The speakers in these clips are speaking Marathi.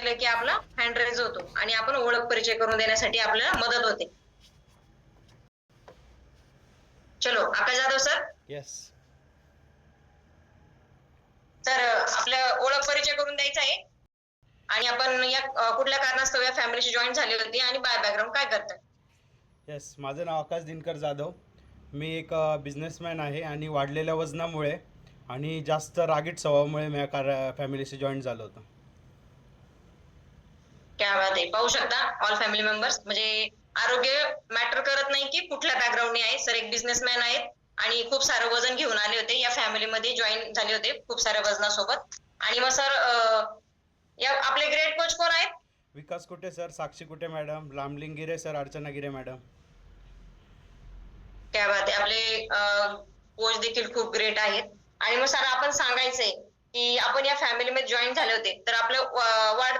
केलं की आपला हँड रेज होतो आणि आपण ओळख परिचय करून देण्यासाठी आपल्याला मदत होते. चलो आकाश जाधव सर येस तर आपल्या ओळख परिचय करून द्यायचा आहे. आणि आपण या कुठल्या कारणास्तव या फॅमिलीशी जॉईन झाली होती आणि बाय बॅकग्राऊंड काय करतात येस माझं नाव आकाश दिनकर जाधव. मी एक बिझनेसमॅन आहे आणि वाढलेल्या वजनामुळे आणि जास्त रागीट स्वभावामुळे मी या कार फॅमिलीशी जॉईन झालो होतो. क्या बात आहे. पाहू शकता ऑल फॅमिली मेंबर्स म्हणजे आरोग्य मॅटर करत नाही की कुठल्या बॅकग्राऊंडने आहे. सर एक बिझनेसमॅन आहेत आणि खूप सारं वजन घेऊन आले होते. या फॅमिलीमध्ये जॉईन झाले होते खूप साऱ्या वजनासोबत. आणि मग सर या आपले ग्रेट कोच कोण आहेत? विकास कुटे सर? साक्षी कुटे मॅडम लांबलिंग गिरे सर? अर्चना गिरे मॅडम क्या बात आहे. आपले कोच देखील खूप ग्रेट आहेत. आणि मग सर आपण सांगायचंय की आपण या फॅमिलीमध्ये जॉईन झाले होते. तर आपलं वाढ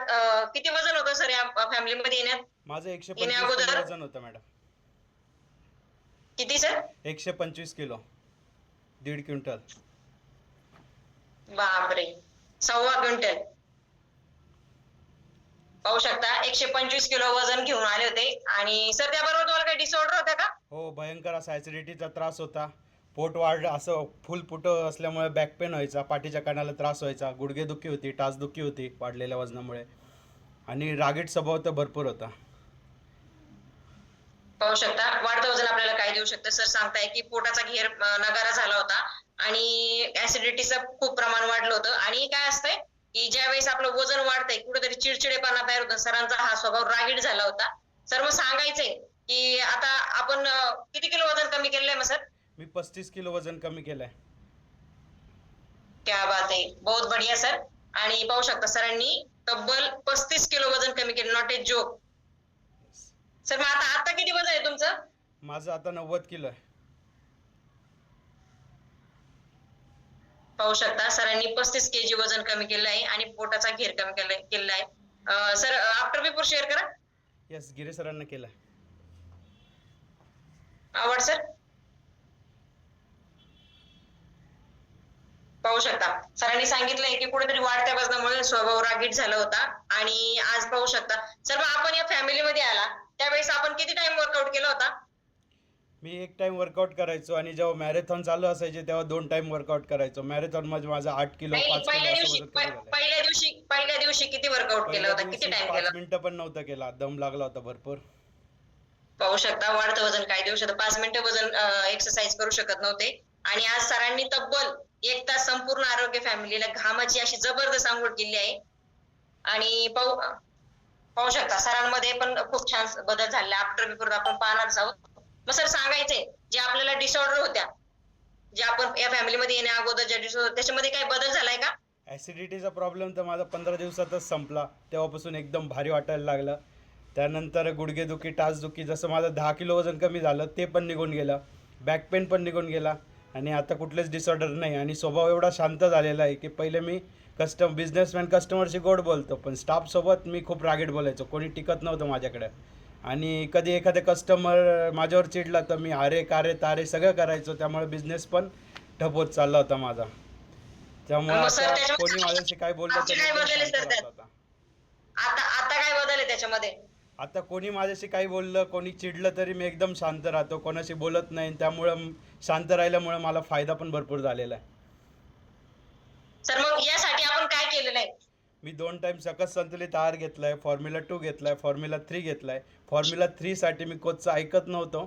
किती वजन होतं सर या फॅमिलीमध्ये येण्यात? माझं एकशे येण्या पंचवीस अगोदर? वजन होतं मॅडम किती सर एकशे पंचवीस किलो. दीड क्विंटल. बापरे. सव्वा क्विंटल. पाहू शकता एकशे पंचवीस किलो वजन घेऊन आले होते. आणि सर त्याबरोबर तुम्हाला काही डिसऑर्डर होत्या का? हो भयंकर असा ॲसिडिटीचा त्रास होता. पोट वाढ असं फुल पुटं असल्यामुळे बॅक पेन व्हायचा पाठीच्या कानाला त्रास व्हायचा गुडघेदुखी होती टाचदुखी होती वाढलेल्या वजनामुळे. आणि रागीट स्वभाव तर भरपूर होता. पाहू शकता. वाढतं वजन आपल्याला काय देऊ शकतं. सर सांगताय की पोटाचा घेर नगारा झाला होता आणि ऍसिडिटीचं खूप प्रमाण वाढलं होतं. आणि काय असतंय की ज्या वेळेस आपलं वजन वाढतंय कुठेतरी चिडचिडेपणा तयार होतं. सरांचा हा स्वभाव रागीट झाला होता. सर मग सांगायचंय की आता आपण किती किलो वजन कमी केलंय मग सर? मी पस्तीस किलो वजन कमी केलं आहे क्या बात आहे. बहुत बढिया सर. आणि पाहू शकता सरांनी तब्बल पस्तीस किलो वजन कमी केलं. नॉट ए जोक सर मग आता आता किती वजन आहे तुमचं? माझं आता नव्वद किलो आहे. पाहू शकता सरांनी पस्तीस केजी वजन कमी केलं आहे आणि पोटाचा घेर कमी केलाय केलेला आहे सर आफ्टर बिफोर शेअर करा. येस गिरे सरांना केलं आवड सर? पाहू शकता. सरांनी सांगितलंय की कुठेतरी वाढत्या वजनामुळे स्वभाव रागीट झाला होता आणि आज पाहू शकता. सर मग आपण या फॅमिलीमध्ये आला. त्यावेळेस आपण किती टाइम वर्कआउट केला होता? मी एक टाइम वर्कआउट करायचो आणि जेव्हा मॅरेथॉन चालू असायचे तेव्हा दोन टाइम वर्कआउट करायचो. मॅरेथॉनमध्ये माझं आठ किलो पाच पहिल्या दिवशी पहिल्या दिवशी पहिल्या दिवशी किती वर्कआउट केला होता? किती टाइम केला पाच मिनिटं पण नव्हतं केला. दम लागला होता भरपूर. पाहू शकता वाढतं वजन काय देऊ शकतं पाच मिनिटं वजन एक्सरसाइज करू शकत नव्हते. आणि आज सरांनी तब्बल एक तास संपूर्ण आरोग्य फॅमिलीला घामाची अशी जबरदस्त आंघोळ केली आहे. आणि पाहू पाहू शकता सरांमध्ये पण खूप छान बदल झाले. आफ्टर बिफोर आपण पाहणार आहोत मग सर सांगायचंय जे आपल्याला डिसऑर्डर होत्या जे आपण या फॅमिलीमध्ये येण्या अगोदर ज्या डिसऑर्डर त्याच्यामध्ये काही बदल झालाय का? ॲसिडिटीचा प्रॉब्लेम तर माझा पंधरा दिवसातच संपला. तेव्हापासून एकदम भारी वाटायला लागलं. त्यानंतर गुडघेदुखी टाचदुखी जसं माझं दहा किलो वजन कमी झालं ते पण निघून गेलं. बॅक पेन पण निघून गेला. आणि आता कुठलेच डिसऑर्डर नाही. आणि स्वभाव एवढा शांत झालेला आहे की पहिले मी कस्टम बिझनेसमॅन कस्टमरशी गोड बोलतो पण स्टाफसोबत मी खूप रागीट बोलायचो. कोणी टिकत नव्हतं माझ्याकडे. आणि कधी एखादे कस्टमर माझ्यावर चिडला तर मी अरे कारे तारे सगळं करायचो. त्यामुळे बिझनेस पण ठप होत चालला होता माझा. त्यामुळे कोणी माझ्याशी काय बोललं. आता आता काय बदल आहे त्याच्यामध्ये? आता कोणी माझ्याशी काही बोललं कोणी चिडलं तरी मी एकदम शांत राहतो. कोणाशी बोलत नाही. त्यामुळं शांत राहिल्यामुळे मला फायदा पण भरपूर झालेला आहे. सर मग यासाठी आपण काय केलेलं आहे? मी दोन टाइम सकस संतुलित आहार घेतलाय फॉर्म्युला टू घेतलाय फॉर्म्युला थ्री घेतलाय. फॉर्म्युला थ्रीसाठी मी कोचचं ऐकत नव्हतो.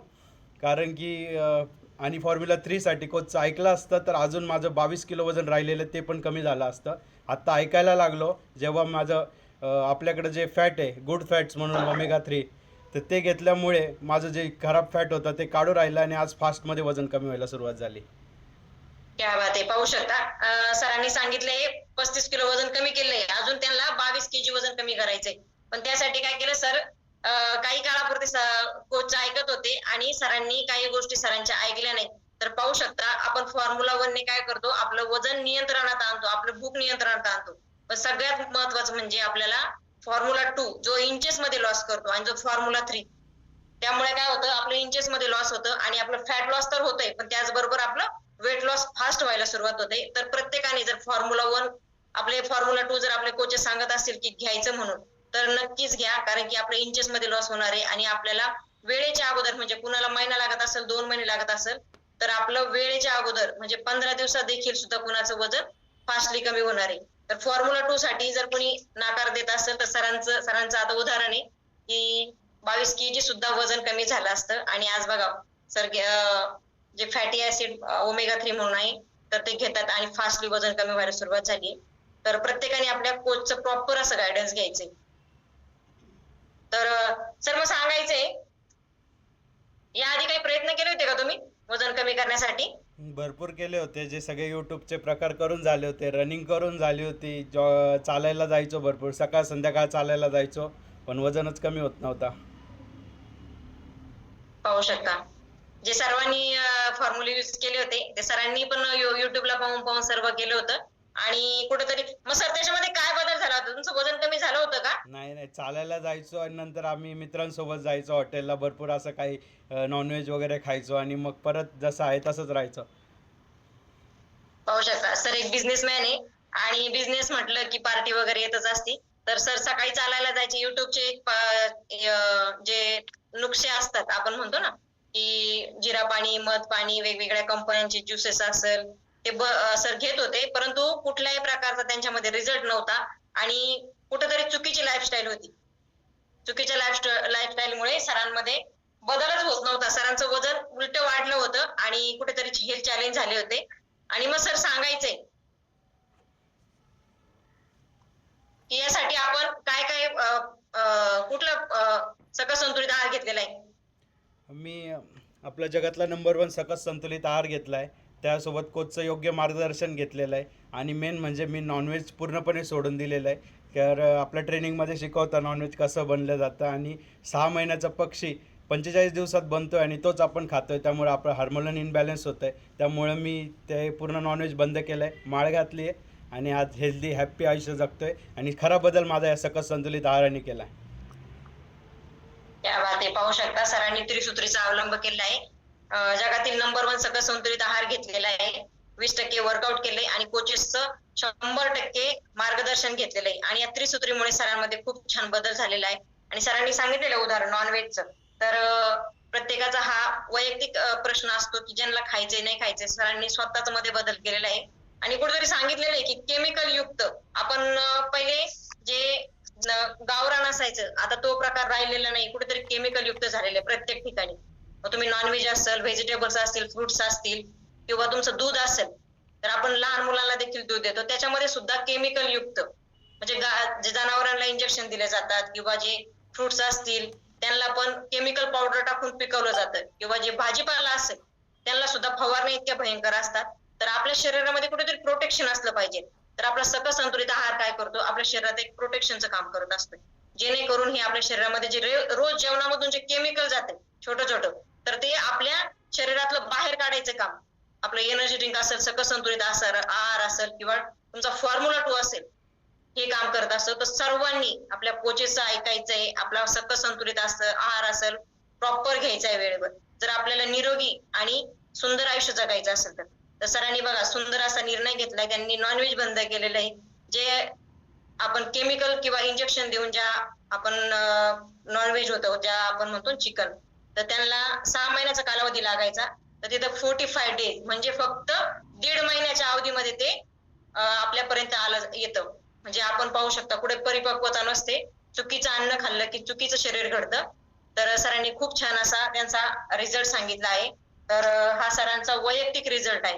कारण की अं, आणि फॉर्म्युला थ्रीसाठी कोचचं ऐकलं असतं तर अजून माझं बावीस किलो वजन राहिलेलं ते पण कमी झालं असतं. आत्ता ऐकायला लागलो. जेव्हा माझं आपल्याकडे जे फॅट आहे गुड फॅट्स म्हणून ओमेगा थ्री तर ते घेतल्यामुळे माझं जे खराब फॅट होतं ते काढू राहिलं आणि आज फास्टमध्ये वजन कमी व्हायला सुरुवात झाली. क्या बात आहे पाहू शकता. सरांनी सांगितलंय पस्तीस किलो वजन कमी केलंय. अजून त्यांना बावीस केजी वजन कमी करायचंय. पण त्यासाठी काय केलं सर काही काळापुरते कोच ऐकत होते आणि सरांनी काही गोष्टी सरांच्या ऐकल्या नाही तर पाहू शकता आपण फॉर्म्युला वनने काय करतो आपलं वजन नियंत्रणात आणतो आपलं भूक नियंत्रणात आणतो. पण सगळ्यात महत्वाचं म्हणजे आपल्याला फॉर्म्युला टू जो इंचेस मध्ये लॉस करतो आणि जो फॉर्म्युला थ्री त्यामुळे काय होतं आपलं इंचेस मध्ये लॉस होतं आणि आपलं फॅट लॉस तर होतंय पण त्याचबरोबर आपलं वेट लॉस फास्ट व्हायला सुरुवात होते. तर प्रत्येकाने जर फॉर्म्युला वन आपले फॉर्म्युला टू जर आपले कोचेस सांगत असतील की घ्यायचं म्हणून तर नक्कीच घ्या कारण की आपल्या इंचेस मध्ये लॉस होणार आहे आणि आपल्याला वेळेच्या अगोदर म्हणजे कुणाला महिना लागत असेल दोन महिने लागत असेल तर आपलं वेळेच्या अगोदर म्हणजे पंधरा दिवसात देखील सुद्धा कुणाचं वजन फास्टली कमी होणार आहे. तर फॉर्म्युला टू साठी जर कोणी नाकार देत असेल तर सरांचं सरांचं आता उदाहरण आहे की बावीस केजी सुद्धा वजन कमी झालं असतं. आणि आज बघा सर जे फॅटी ऍसिड ओमेगा थ्री म्हणून आहे तर ते घेतात आणि फास्टली वजन कमी व्हायला सुरुवात झाली. तर प्रत्येकाने आपल्या कोचचं प्रॉपर असं गायडन्स घ्यायचंय. तर सर मग सांगायचंय याआधी काही प्रयत्न केले होते का तुम्ही वजन कमी करण्यासाठी? भरपूर केले होते जे सगळे यूट्यूबचे प्रकार करून झाले होते रनिंग करून झाली होती जॉ चालायला जायचो भरपूर सकाळ संध्याकाळ चालायला जायचो पण वजनच कमी होत नव्हता. पाहू शकता. जे सर्वांनी फॉर्म्युले युज केले होते ते सरांनी पण युट्यूबला पाहून पाहून सर्व केलं होतं. आणि कुठेतरी मग सर त्याच्यामध्ये काय बदल झाला होता तुमचं वजन कमी झालं होतं का नाही नाही चालायला जायचो आणि नंतर आम्ही मित्रांसोबत जायचो हॉटेलला भरपूर असं काही नॉनव्हेज वगैरे खायचो आणि मग परत जसं आहे तसंच राहायचं. पाहू शकता. सर एक बिझनेसमॅन आहे आणि बिझनेस म्हटलं की पार्टी वगैरे येतच असती. तर सर सकाळी चालायला जायचे. युट्यूबचे जे नुकसे असतात आपण म्हणतो ना की जिरा पाणी मध पाणी वेगवेगळ्या कंपन्यांचे ज्युसेस असेल ते सर घेत होते. परंतु कुठल्याही प्रकारचा त्यांच्यामध्ये रिझल्ट नव्हता. आणि कुठेतरी चुकीची लाईफस्टाईल होती. चुकीच्या लाईफ लाईफस्टाईलमुळे सरांमध्ये बदलच होत नव्हता. सरांचं वजन उलट वाढलं होतं आणि कुठेतरी हेल्थ चॅलेंज झाले होते. आणि मग सर सांगायचे की यासाठी आपण काय काय कुठलं सकस संतुलित आहार घेतलेला आहे? मी अ, आपल्या जगातला नंबर वन सकस संतुलित आहार घेतलाय. त्यासोबत कोचचं योग्य मार्गदर्शन घेतलेलं आहे. आणि मेन म्हणजे मी नॉनव्हेज पूर्णपणे सोडून दिलेलं आहे. तर आपल्या ट्रेनिंगमध्ये शिकवतं नॉनव्हेज कसं बनलं जातं आणि सहा महिन्याचा पक्षी पंचेचाळीस दिवसात बनतो आहे आणि तोच आपण खातो आहे त्यामुळे आपलं हार्मोन इनबॅलन्स होतं आहे त्यामुळं मी ते पूर्ण नॉनव्हेज बंद केलं आहे माळ घातली आहे आणि आज हेल्दी हॅप्पी आयुष्य जगतो आहे आणि खरा बदल माझा या सकस संतुलित आहाराने केला आहे. पाहू शकता सरांनी त्रिसूत्रीचा अवलंब केला आहे जगातील नंबर वन सकस संतुलित आहार घेतलेला आहे. वीस टक्के वर्कआउट केलंय आणि कोचेसचं शंभर टक्के मार्गदर्शन घेतलेलं आहे. आणि या त्रिसूत्रीमुळे सरांमध्ये खूप छान बदल झालेला आहे. आणि सरांनी सांगितलेलं उदाहरण नॉनव्हेजचं तर प्रत्येकाचा हा वैयक्तिक प्रश्न असतो की ज्यांना खायचंय नाही खायचंय सरांनी स्वतःच मध्ये बदल केलेला आहे. आणि कुठेतरी सांगितलेलं आहे की केमिकल युक्त आपण पहिले जे गावरान असायचं आता तो प्रकार राहिलेला नाही कुठेतरी केमिकल युक्त झालेला आहे प्रत्येक ठिकाणी. मग तुम्ही नॉनव्हेज असेल व्हेजिटेबल्स असतील फ्रुट्स असतील किंवा तुमचं दूध असेल तर आपण लहान मुलांना देखील दूध देतो. त्याच्यामध्ये सुद्धा केमिकल युक्त म्हणजे जे जनावरांना इंजेक्शन दिले जातात किंवा जे फ्रुट्स असतील त्यांना पण केमिकल पावडर टाकून पिकवलं जातं. किंवा जे भाजीपाला असेल त्यांना सुद्धा फवारणी इतक्या भयंकर असतात. तर आपल्या शरीरामध्ये कुठेतरी प्रोटेक्शन असलं पाहिजे. तर आपला सकस संतुलित आहार काय करतो? आपल्या शरीरात एक प्रोटेक्शनचं काम करत असतं. जेणेकरून हे आपल्या शरीरामध्ये जे रोज जेवणामधून जे केमिकल जाते छोटं छोटं तर ते आपल्या शरीरातलं बाहेर काढायचं काम. आपलं एनर्जी ड्रिंक असेल सकस संतुलित असेल आहार असेल किंवा तुमचा फॉर्म्युला टू असेल हे काम करत असतं. तर सर्वांनी आपल्या कोचेसचं ऐकायचंय आपला सकस संतुलित असं आहार असेल प्रॉपर घ्यायचा आहे वेळेवर. जर आपल्याला निरोगी आणि सुंदर आयुष्य जगायचं असेल तर. तर सरांनी बघा सुंदर असा निर्णय घेतलाय त्यांनी नॉनव्हेज बंद केलेलं आहे. जे आपण केमिकल किंवा इंजेक्शन देऊन ज्या आपण नॉनव्हेज होतो ज्या आपण म्हणतो चिकन तर त्यांना सहा महिन्याचा कालावधी लागायचा. तर तिथं फोर्टी फाय डेज म्हणजे फक्त दीड महिन्याच्या अवधीमध्ये ते आपल्यापर्यंत आलं येतं. म्हणजे आपण पाहू शकता कुठे परिपक्वता नसते. चुकीचं अन्न खाल्लं की चुकीचं शरीर घडतं. तर सरांनी खूप छान असा त्यांचा रिझल्ट सांगितला आहे. तर हा सरांचा वैयक्तिक रिझल्ट आहे.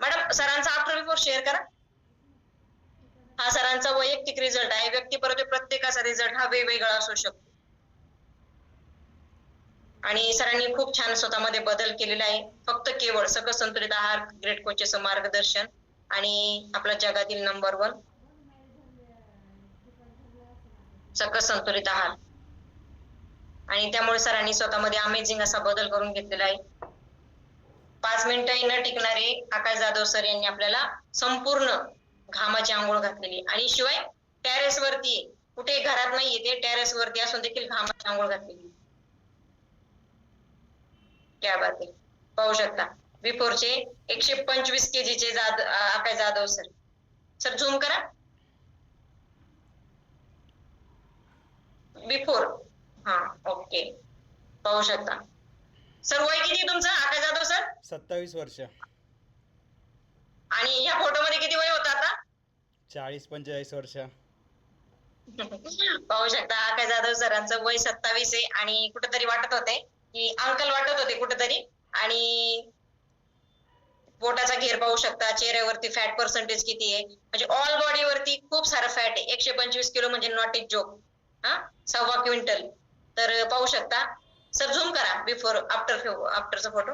मॅडम सरांचा आफ्टर बिफोर शेअर करा. हा सरांचा वैयक्तिक रिझल्ट आहे. व्यक्तीपर्यंत प्रत्येकाचा रिझल्ट हा वेगवेगळा असू शकतो. आणि सरांनी खूप छान स्वतःमध्ये बदल केलेला आहे फक्त केवळ सकस संतुलित आहार ग्रेट कोचेचं मार्गदर्शन आणि आपल्या जगातील नंबर वन सकस संतुलित आहार आणि त्यामुळे सरांनी स्वतःमध्ये अमेझिंग असा बदल करून घेतलेला आहे पाच मिनिटंही न टिकणारे आकाश जाधव सर यांनी आपल्याला संपूर्ण घामाची आंघोळ घातलेली आहे. आणि शिवाय टेरेस वरती आहे. कुठे घरात नाहीये ते टेरेस वरती असून देखील घामाची आंघोळ घातलेली कॅबातील पाहू शकता. बिफोरचे एकशे पंचवीस केजीचे जाद Akash Jadhav sir sir zoom करा. बिफोर हा ओके पाहू शकता. सर वय किती तुमचं? आकाश जाधव सर सत्तावीस वर्ष. आणि या फोटो मध्ये किती वय होतं आता? चाळीस पंचेचाळीस वर्ष. पाहू शकता. आकाश जाधव सरांचं वय सत्तावीस आहे आणि कुठेतरी वाटत होते. की अंकल वाटत होते कुठेतरी आणि पोटाचा घेर पाहू शकता चेहऱ्यावरती फॅट पर्सेंटेज किती आहे. म्हणजे ऑल बॉडीवरती खूप सारं फॅट आहे. एकशे पंचवीस किलो म्हणजे नॉट इट जोक हा? सव्वा क्विंटल. तर पाहू शकता. सर झूम करा बिफोर आफ्टर आफ्टरचा फोटो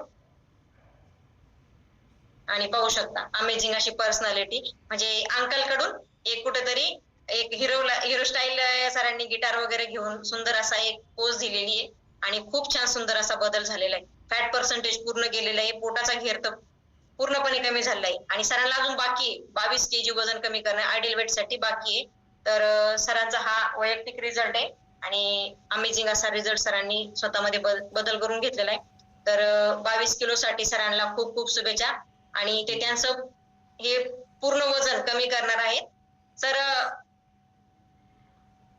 आणि पाहू शकता. अमेझिंग अशी पर्सनॅलिटी म्हणजे अंकलकडून एक कुठेतरी एक हिरो हिरो स्टाईल सरांनी गिटार वगैरे घेऊन सुंदर असा एक पोज दिलेली आहे. आणि खूप छान सुंदर असा बदल झालेला आहे. फॅट पर्सेंटेज पूर्ण गेलेला आहे. पोटाचा घेर तर पूर्णपणे कमी झालेला आहे आणि सरांना अजून बाकी आहे. बावीस के जी वजन कमी करणं आयडियल वेटसाठी बाकी आहे. तर सरांचा हा वैयक्तिक रिझल्ट आहे. आणि अमेझिंग असा रिझल्ट सरांनी स्वतःमध्ये बदल करून घेतलेला आहे. तर बावीस किलो साठी सरांना खूप खूप शुभेच्छा. आणि ते त्यांचं हे पूर्ण वजन कमी करणार आहेत. सर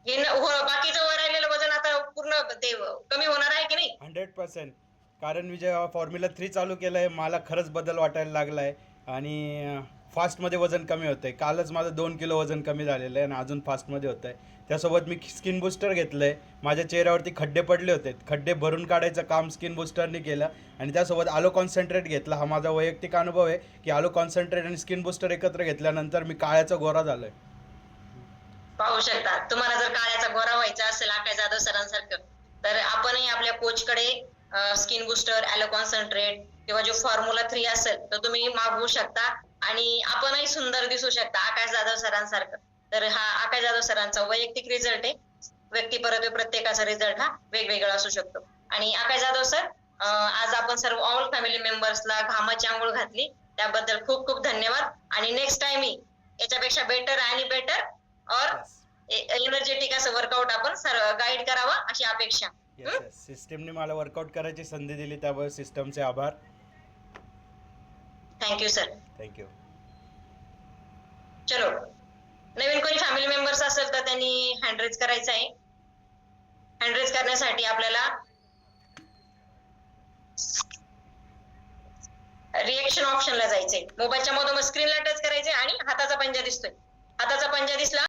हे हो, बाकीचं वर राहिलेलं वजन आता पूर्ण ते कमी होणार आहे की नाही? Hundred percent. कारण मी जेव्हा फॉर्म्युला थ्री चालू केलं आहे मला खरंच बदल वाटायला लागला आहे आणि फास्टमध्ये वजन कमी होतं आहे कालच माझं दोन किलो वजन कमी झालेलं आहे आणि अजून फास्टमध्ये होतं आहे त्यासोबत मी स्किन बुस्टर घेतलं आहे माझ्या चेहऱ्यावरती खड्डे पडले होते. खड्डे भरून काढायचं काम स्किन बुस्टरने केलं. आणि त्यासोबत आलो कॉन्सन्ट्रेट घेतला. हा माझा वैयक्तिक अनुभव आहे की आलो कॉन्सन्ट्रेट आणि स्किन बुस्टर एकत्र घेतल्यानंतर मी काळ्याचा गोरा झालो आहे पाहू शकता. तुम्हाला जर काळ्याचा गोरा व्हायचा असेल आकाश जाधव सरांसारखं तर आपणही आपल्या कोचकडे स्किन बुस्टर ॲलो कॉन्सन्ट्रेट किंवा जो फॉर्म्युला थ्री असेल तर तुम्ही मागवू शकता. आणि आपणही सुंदर दिसू शकता आकाश जाधव सरांसारखं. तर हा आकाश जाधव सरांचा वैयक्तिक रिझल्ट आहे. व्यक्तिपरत्वे प्रत्येकाचा रिझल्ट हा वेगवेगळा असू शकतो. आणि आकाश जाधव सर आज आपण सर्व ऑल फॅमिली मेंबर्सला घामाची आंघोळ घातली. त्याबद्दल खूप खूप धन्यवाद. आणि नेक्स्ट टाइम याच्यापेक्षा बेटर आणि बेटर और एनर्जेटिक असं वर्कआउट आपण सर्व गाईड करावा अशी अपेक्षा. सिस्टमने मला वर्कआउट करायची संधी दिली त्याबद्दल सिस्टमचे आभार. थँक्यू सर थँक्यू चलो. नवीन कोणी फॅमिली मेंबर्स असेल तर त्यांनी हँडरेज करायचं आहे. हँडरेज करण्यासाठी आपल्याला रिएक्शन ऑप्शनला जायचंय. मोबाईलच्या मधोमध स्क्रीनला टच करायचंय आणि हाताचा पंजा दिसतोय. हाताचा पंजा दिसला